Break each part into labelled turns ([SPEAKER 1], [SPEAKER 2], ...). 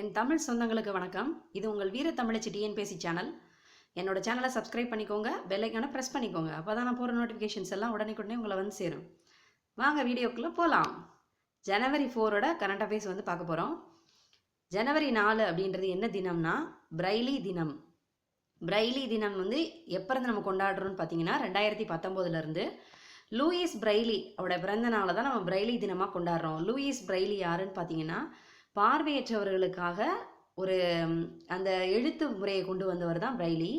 [SPEAKER 1] என் தமிழ் சொந்தங்களுக்கு வணக்கம். இது உங்கள் வீர தமிழச்சி டிஎன்பிஎஸ்சி சேனல். என்னோட சேனலை சப்ஸ்கிரைப் பண்ணிக்கோங்க பெல்லைக்கான ப்ரெஸ் பண்ணிக்கோங்க. அப்போ தான் நான் போகிற நோட்டிஃபிகேஷன்ஸ் எல்லாம் உடனே உங்களை வந்து சேரும். வாங்க வீடியோக்குள்ளே போகலாம் ஜனவரி ஃபோரோட கரண்ட் அஃபேர்ஸ் வந்து பார்க்க போகிறோம் ஜனவரி நாலு அப்படின்றது என்ன தினம்னா பிரைலி தினம். பிரைலி தினம் வந்து எப்போருந்து நம்ம கொண்டாடுறோம்னு பார்த்தீங்கன்னா ரெண்டாயிரத்தி பத்தொம்போதுலேருந்து லூயிஸ் பிரைலி அவரோட பிறந்த நாளை தான் நம்ம பிரைலி தினமாக கொண்டாடுறோம். லூயிஸ் பிரைலி யாருன்னு பார்த்தீங்கன்னா பார்வையற்றவர்களுக்காக ஒரு அந்த எழுத்து முறையை கொண்டு வந்தவர் தான் பிரைலி.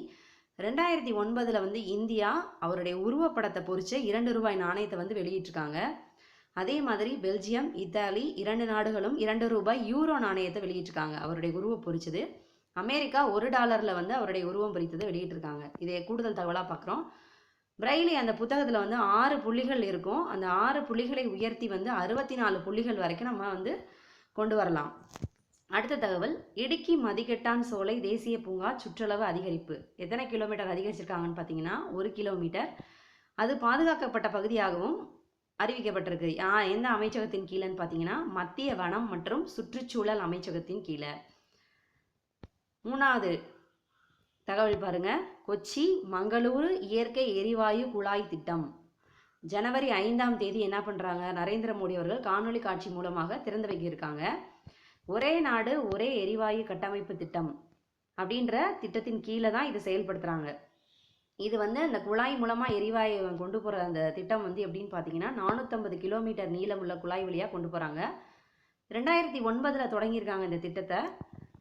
[SPEAKER 1] ரெண்டாயிரத்தி ஒன்பதில் வந்து இந்தியா அவருடைய உருவப்படத்தை பொறிச்ச இரண்டு ரூபாய் நாணயத்தை வந்து வெளியிட்டிருக்காங்க. அதே மாதிரி பெல்ஜியம் இத்தாலி இரண்டு நாடுகளும் இரண்டு ரூபாய் யூரோ நாணயத்தை வெளியிட்டிருக்காங்க அவருடைய உருவம் பொறிச்சது. அமெரிக்கா ஒரு டாலரில் வந்து அவருடைய உருவம் பொறித்ததை வெளியிட்டிருக்காங்க. இதை கூடுதல் தகவலாக பார்க்குறோம் பிரைலி அந்த புத்தகத்தில் வந்து ஆறு புள்ளிகள் இருக்கும். அந்த ஆறு புள்ளிகளை உயர்த்தி வந்து அறுபத்தி நாலு புள்ளிகள் வரைக்கும் நம்ம வந்து கொண்டு வரலாம். அடுத்த தகவல் இடுக்கி மதிக்கெட்டான் சோலை தேசிய பூங்கா சுற்றளவு அதிகரிப்பு. எத்தனை கிலோமீட்டர் அதிகரிச்சிருக்காங்கன்னு பார்த்தீங்கன்னா ஒரு கிலோமீட்டர். அது பாதுகாக்கப்பட்ட பகுதியாகவும் அறிவிக்கப்பட்டிருக்கு. எந்த அமைச்சகத்தின் கீழேன்னு பார்த்தீங்கன்னா மத்திய வனம் மற்றும் சுற்றுச்சூழல் அமைச்சகத்தின் கீழே. மூணாவது தகவல் பாருங்க. கொச்சி மங்களூரு இயற்கை எரிவாயு குழாய் திட்டம். ஜனவரி ஐந்தாம் தேதி என்ன பண்ணுறாங்க நரேந்திர மோடி அவர்கள் காணொலி காட்சி மூலமாக திறந்து வைக்கியிருக்காங்க. ஒரே நாடு ஒரே எரிவாயு கட்டமைப்பு திட்டம் அப்படின்ற திட்டத்தின் கீழே தான் இது செயல்படுத்துகிறாங்க இது வந்து அந்த குழாய் மூலமாக எரிவாயு கொண்டு போகிற அந்த திட்டம் வந்து எப்படின்னு பார்த்தீங்கன்னா நானூற்றம்பது கிலோமீட்டர் நீளமுள்ள குழாய் வழியாக கொண்டு போகிறாங்க ரெண்டாயிரத்தி ஒன்பதில் தொடங்கியிருக்காங்க இந்த திட்டத்தை.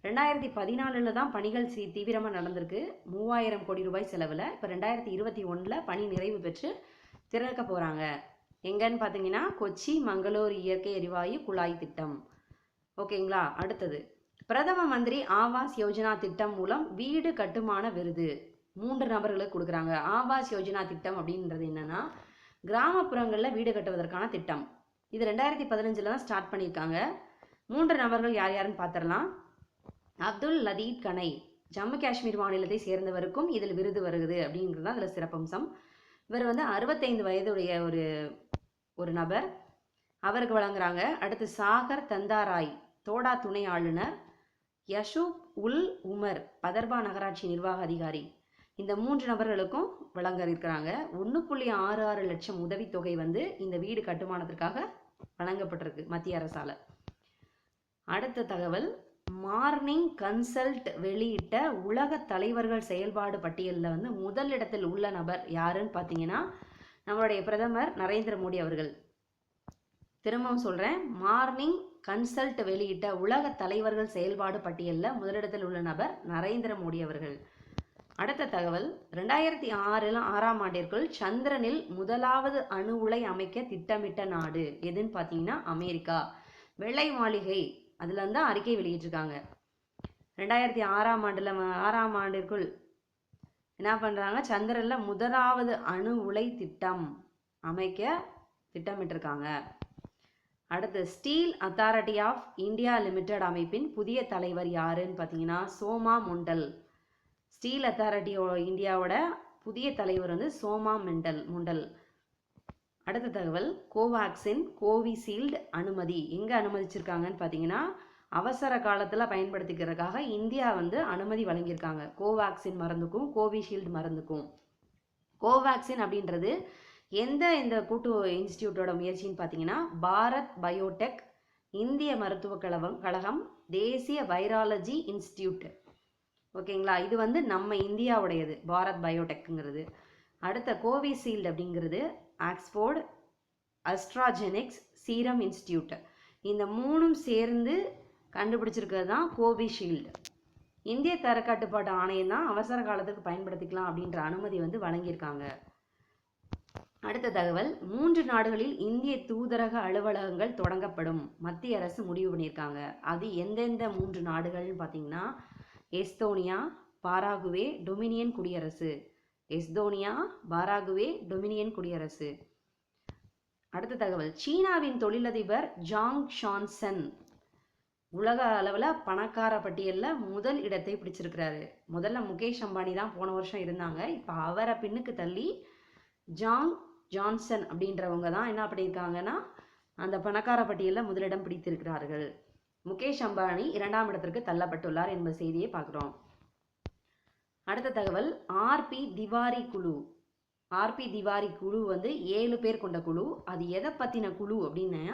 [SPEAKER 1] ரெண்டாயிரத்தி பதினாலில் தான் பணிகள் சி தீவிரமாக நடந்திருக்கு. மூவாயிரம் கோடி ரூபாய் செலவில் இப்போ ரெண்டாயிரத்தி இருபத்தி ஒன்றில் பணி நிறைவு பெற்று திறக்க போகிறாங்க எங்கன்னு பார்த்தீங்கன்னா கொச்சி மங்களூர் இயற்கை எரிவாயு குழாய் திட்டம். ஓகேங்களா? அடுத்தது. பிரதம மந்திரி ஆவாஸ் யோஜனா திட்டம் மூலம் வீடு கட்டுமான விருது. மூன்று நபர்களுக்கு கொடுக்குறாங்க. ஆவாஸ் யோஜனா திட்டம் அப்படின்றது என்னன்னா கிராமப்புறங்களில் வீடு கட்டுவதற்கான திட்டம். இது ரெண்டாயிரத்தி பதினஞ்சில் தான் ஸ்டார்ட் பண்ணியிருக்காங்க. மூன்று நபர்கள் யார் யாருன்னு பார்த்துடலாம் அப்துல் லதீப் கனை ஜம்மு காஷ்மீர் மாநிலத்தை சேர்ந்தவருக்கும் இதில் விருது வருது அப்படிங்கிறது தான் அதில் சிறப்பம்சம். இவர் வந்து அறுபத்தைந்து வயதுடைய ஒரு ஒரு நபர். அவருக்கு வழங்குறாங்க அடுத்து சாகர் தந்தாராய் தோடா துணை ஆளுநர் யஷூப் உல் உமர் பதர்பா நகராட்சி நிர்வாக அதிகாரி. இந்த மூன்று நபர்களுக்கும் வழங்க இருக்கிறாங்க ஒன்று புள்ளி ஆறு ஆறு லட்சம் உதவித்தொகை வந்து இந்த வீடு கட்டுமானத்திற்காக வழங்கப்பட்டிருக்கு மத்திய அரசால். அடுத்த தகவல் மார்னிங் கன்சல்ட் வெளியிட்ட உலக தலைவர்கள் செயல்பாடு பட்டியலில் வந்து முதலிடத்தில் உள்ள நபர் யாருன்னு பார்த்தீங்கன்னா நம்மளுடைய பிரதமர் நரேந்திர மோடி அவர்கள். திரும்பவும் சொல்கிறேன் மார்னிங் கன்சல்ட் வெளியிட்ட உலக தலைவர்கள் செயல்பாடு பட்டியலில் முதலிடத்தில் உள்ள நபர் நரேந்திர மோடி அவர்கள். அடுத்த தகவல் ரெண்டாயிரத்தி ஆறில் ஆறாம் ஆண்டிற்குள் சந்திரனில் முதலாவது அணு உலை அமைக்க திட்டமிட்ட நாடு எதுன்னு பார்த்தீங்கன்னா அமெரிக்கா. வெள்ளை மாளிகை அதில் வந்து அறிக்கை வெளியிட்டிருக்காங்க. ரெண்டாயிரத்தி ஆறாம் ஆண்டில் ஆறாம் ஆண்டிற்குள் என்ன பண்ணுறாங்க சந்திரனில் முதலாவது அணு உலை திட்டம் அமைக்க திட்டமிட்டிருக்காங்க. அடுத்து Steel Authority of India Limited அமைப்பின் புதிய தலைவர் யாருன்னு பார்த்தீங்கன்னா சோமா முண்டல். ஸ்டீல் அத்தாரிட்டி இந்தியாவோட புதிய தலைவர் வந்து சோமா மெண்டல் முண்டல். அடுத்த தகவல் கோவேக்சின் கோவிஷீல்டு அனுமதி. எங்கே அனுமதிச்சிருக்காங்கன்னு பார்த்தீங்கன்னா அவசர காலத்தில் பயன்படுத்திக்கிறதுக்காக இந்தியா வந்து அனுமதி வழங்கியிருக்காங்க. கோவேக்சின் மருந்துக்கும் கோவிஷீல்டு மருந்துக்கும். கோவேக்சின் அப்படின்றது எந்த இந்த கூட்டு இன்ஸ்டியூட்டோட முயற்சின்னு பார்த்தீங்கன்னா பாரத் பயோடெக் இந்திய மருத்துவக் கழகம் கழகம் தேசிய வைராலஜி இன்ஸ்டியூட் ஓகேங்களா? இது வந்து நம்ம இந்தியாவுடையது பாரத் பயோடெக்குங்கிறது அடுத்த கோவிஷீல்டு அப்படிங்கிறது ஆக்ஸ்ஃபோர்டு அஸ்ட்ராஜெனிக்ஸ் சீரம் இன்ஸ்டியூட் இந்த மூணும் சேர்ந்து கண்டுபிடிச்சிருக்கிறது தான் கோவிஷீல்டு. இந்திய தரக்கட்டுப்பாட்டு ஆணையம் தான் அவசர காலத்துக்கு பயன்படுத்திக்கலாம் அப்படின்ற அனுமதி வந்து வழங்கியிருக்காங்க. அடுத்த தகவல் மூன்று நாடுகளில் இந்திய தூதரக அலுவலகங்கள் தொடங்கப்படும். மத்திய அரசு முடிவு பண்ணியிருக்காங்க. அது எந்தெந்த மூன்று நாடுகள்னு பார்த்தீங்கன்னா எஸ்தோனியா பாராகுவே டொமினியன் குடியரசு. எஸ்தோனியா பாராகுவே டொமினியன் குடியரசு. அடுத்த தகவல். சீனாவின் தொழிலதிபர் ஜாங் ஷான்சன் உலக அளவில் பணக்கார பட்டியலில் முதல் இடத்தை பிடிச்சிருக்கிறாரு. முதல்ல முகேஷ் அம்பானி தான் போன வருஷம் இருந்தாங்க. இப்போ அவரை பின்னுக்கு தள்ளி ஜாங் ஜான்சன் அப்படின்றவங்க தான் என்ன பண்ணியிருக்காங்கன்னா அந்த பணக்கார பட்டியலில் முதலிடம் பிடித்திருக்கிறார்கள். முகேஷ் அம்பானி இரண்டாம் இடத்திற்கு தள்ளப்பட்டுள்ளார் என்ப செய்தியை பார்க்குறோம். அடுத்த தகவல் ஆர்பி திவாரி குழு. ஆர்பி திவாரி குழு வந்து ஏழு பேர் கொண்ட குழு. அது எதை பற்றின குழு அப்படின்னா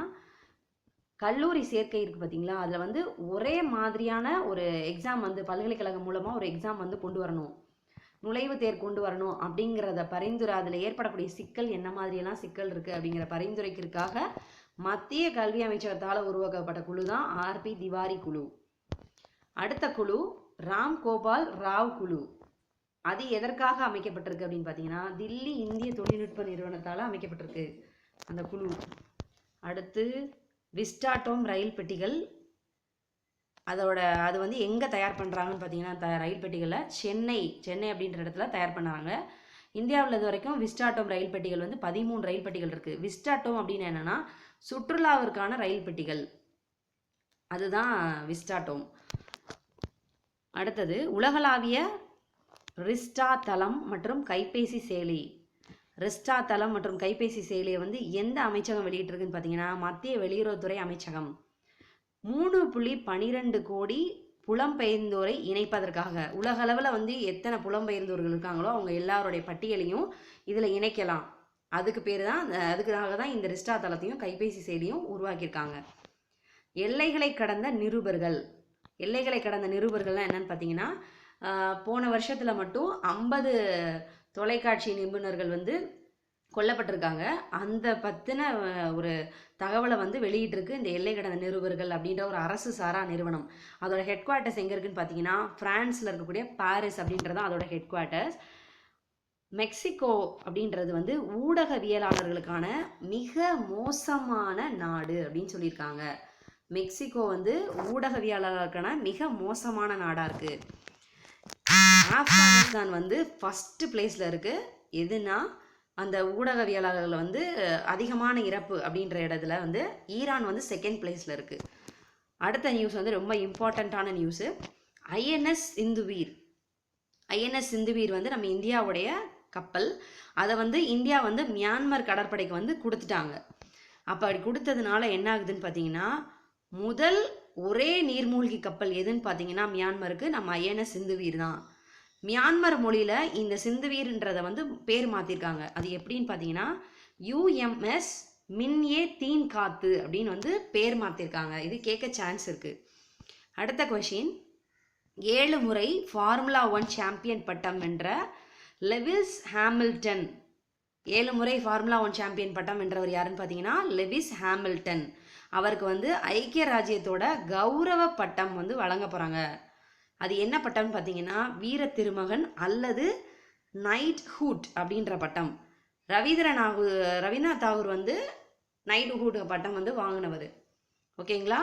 [SPEAKER 1] கல்லூரி சேர்க்கை இருக்குது பார்த்தீங்களா அதில் வந்து ஒரே மாதிரியான ஒரு எக்ஸாம் வந்து பல்கலைக்கழகம் மூலமாக ஒரு எக்ஸாம் வந்து கொண்டு வரணும். நுழைவுத் தேர் கொண்டு வரணும் அப்படிங்கிறத பரிந்துரை அதில் ஏற்படக்கூடிய சிக்கல் என்ன மாதிரியெல்லாம் சிக்கல் இருக்குது அப்படிங்கிற பரிந்துரைக்கிறதுக்காக மத்திய கல்வி அமைச்சகத்தால் உருவாக்கப்பட்ட குழு தான் ஆர்பி திவாரி குழு. அடுத்த குழு ராம் கோபால் ராவ் குழு. அது எதற்காக அமைக்கப்பட்டிருக்கு அப்படின்னு பார்த்தீங்கன்னா தில்லி இந்திய தொழில்நுட்ப நிறுவனத்தால் அமைக்கப்பட்டிருக்கு அந்த குழு. அடுத்து விஸ்டாட்டோம் ரயில் பெட்டிகள். அதோட அது வந்து எங்கே தயார் பண்ணுறாங்கன்னு பார்த்தீங்கன்னா த ரயில் பெட்டிகளை சென்னை சென்னை அப்படின்ற இடத்துல தயார் பண்ணாங்க இந்தியாவில் இது வரைக்கும் விஸ்டாட்டோம் ரயில் பெட்டிகள் வந்து பதிமூணு ரயில் பெட்டிகள் இருக்குது விஸ்டாட்டோம் அப்படின்னு என்னென்னா சுற்றுலாவிற்கான ரயில் பெட்டிகள். அதுதான் விஸ்டாட்டோம் அடுத்தது உலகளாவிய ரிஸ்டா தளம் மற்றும் கைபேசி செயலி. ரிஸ்டா தளம் மற்றும் கைபேசி செயலியை வந்து எந்த அமைச்சகம் வெளியிட்டிருக்குன்னு பார்த்தீங்கன்னா மத்திய வெளியுறவுத்துறை அமைச்சகம். மூணு புள்ளி பனிரெண்டு கோடி புலம்பெயர்ந்தோரை இணைப்பதற்காக. உலகளவில் வந்து எத்தனை புலம்பெயர்ந்தோர்கள் இருக்காங்களோ அவங்க எல்லாருடைய பட்டியலையும் இதில் இணைக்கலாம். அதுக்கு பேர் தான் அதுக்காக தான் இந்த ரிஸ்டா தளத்தையும் கைபேசி செயலியும் உருவாக்கியிருக்காங்க. எல்லைகளை கடந்த நிருபர்கள். எல்லைகளை கடந்த நிருபர்கள்லாம் என்னன்னு பார்த்தீங்கன்னா போன வருஷத்தில் மட்டும் ஐம்பது தொலைக்காட்சி நிபுணர்கள் வந்து கொல்லப்பட்டிருக்காங்க. அந்த பற்றின ஒரு தகவலை வந்து வெளியிட்டிருக்கு இந்த எல்லை கடந்த நிருபர்கள் அப்படின்ற ஒரு அரசு சாரா நிறுவனம். அதோட ஹெட் குவார்ட்டர்ஸ் எங்கே இருக்குன்னு பார்த்தீங்கன்னா ஃப்ரான்ஸில் இருக்கக்கூடிய பாரிஸ் அப்படின்றது அதோட ஹெட் குவார்ட்டர்ஸ் மெக்சிகோ அப்படின்றது வந்து ஊடகவியலாளர்களுக்கான மிக மோசமான நாடு அப்படின்னு சொல்லியிருக்காங்க. மெக்சிகோ வந்து ஊடகவியலாளர்களுக்கான மிக மோசமான நாடாக இருக்குது ஆப்கானிஸ்தான் வந்து ஃபஸ்ட்டு பிளேஸில் இருக்குது எதுனா அந்த ஊடகவியலாளர்கள் வந்து அதிகமான இறப்பு அப்படின்ற இடத்துல வந்து ஈரான் வந்து செகண்ட் பிளேஸில் இருக்குது அடுத்த நியூஸ் வந்து ரொம்ப இம்பார்ட்டண்ட்டான news INS Induvir INS Induvir வந்து நம்ம இந்தியாவுடைய கப்பல். அதை வந்து இந்தியா வந்து மியான்மர் கடற்படைக்கு வந்து கொடுத்துட்டாங்க. அப்போ அப்படி கொடுத்ததுனால என்ன ஆகுதுன்னு பார்த்தீங்கன்னா முதல் ஒரே நீர்மூழ்கி கப்பல் எதுன்னு பார்த்தீங்கன்னா மியான்மருக்கு. நம்ம ஐயன சிந்துவீர் தான். மியான்மர் மொழியில் இந்த சிந்துவீர்ன்றதை வந்து பேர் மாற்றிருக்காங்க அது எப்படின்னு பார்த்தீங்கன்னா யூஎம்எஸ் மின்ஏ தீன் காத்து அப்படின்னு வந்து பேர் மாற்றிருக்காங்க இது கேட்க சான்ஸ் இருக்குது அடுத்த கொஷின் ஏழு முறை ஃபார்முலா ஒன் சாம்பியன் பட்டம் வென்ற லெவிஸ் ஹாமில்டன் ஏழு முறை ஃபார்முலா ஒன் சாம்பியன் பட்டம் வென்றவர் யாருன்னு பார்த்தீங்கன்னா லெவிஸ் ஹாமில்டன் அவருக்கு வந்து ஐக்கிய ராஜ்யத்தோட கௌரவ பட்டம் வந்து வழங்க போகிறாங்க அது என்ன பட்டம்னு பார்த்தீங்கன்னா வீர திருமகன் அல்லது நைட் ஹூட் அப்படின்ற பட்டம். ரவீந்திரநாகு ரவீந்திரநாத் தாகூர் வந்து நைட் ஹூட் பட்டம் வந்து வாங்கினவர். ஓகேங்களா?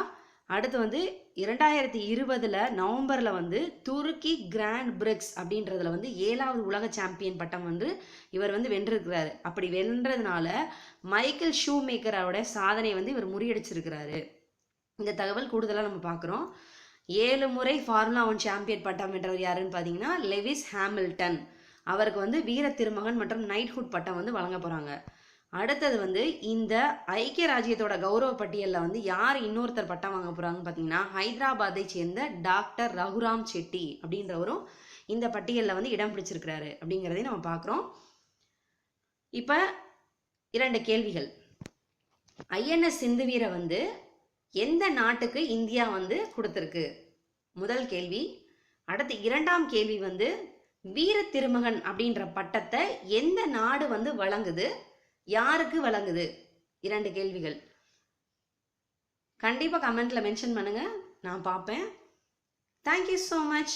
[SPEAKER 1] அடுத்து வந்து இரண்டாயிரத்தி இருபதில் நவம்பரில் வந்து துருக்கி கிராண்ட் பிரிக்ஸ் அப்படின்றதுல வந்து ஏழாவது உலக சாம்பியன் பட்டம் வந்து இவர் வந்து வென்றிருக்கிறாரு. அப்படி வென்றதுனால மைக்கேல் ஷூ மேக்கரோட சாதனை வந்து இவர் முறியடிச்சிருக்கிறாரு. இந்த தகவல் கூடுதலாக நம்ம பார்க்குறோம். ஏழு முறை ஃபார்முலா ஒன் சாம்பியன் பட்டம் வென்றவர் யாருன்னு பார்த்தீங்கன்னா லெவிஸ் ஹாமில்டன். அவருக்கு வந்து வீர திருமகன் மற்றும் நைட்ஹுட் பட்டம் வந்து வழங்க போகிறாங்க அடுத்தது வந்து இந்த ஐக்கிய ராஜ்யத்தோட கௌரவ பட்டியலில் வந்து யார் இன்னொருத்தர் பட்டம் வாங்க போகிறாங்கன்னு பார்த்தீங்கன்னா ஹைதராபாத்தை சேர்ந்த டாக்டர் ரகுராம் செட்டி அப்படின்றவரும் இந்த பட்டியலில் வந்து இடம் பிடிச்சிருக்கிறாரு அப்படிங்கிறதையும் நம்ம பார்க்குறோம் இப்போ இரண்டு கேள்விகள். ஐஎன்எஸ் சிந்துவீரை வந்து எந்த நாட்டுக்கு இந்தியா வந்து கொடுத்துருக்கு? முதல் கேள்வி. அடுத்து இரண்டாம் கேள்வி வந்து வீர திருமகன் அப்படின்ற பட்டத்தை எந்த நாடு வந்து வழங்குது? யாருக்கு வழங்குது? இரண்டு கேள்விகள். கண்டிப்பாக கமெண்ட்டில் மென்ஷன் பண்ணுங்கள் நான் பார்ப்பேன். Thank you so much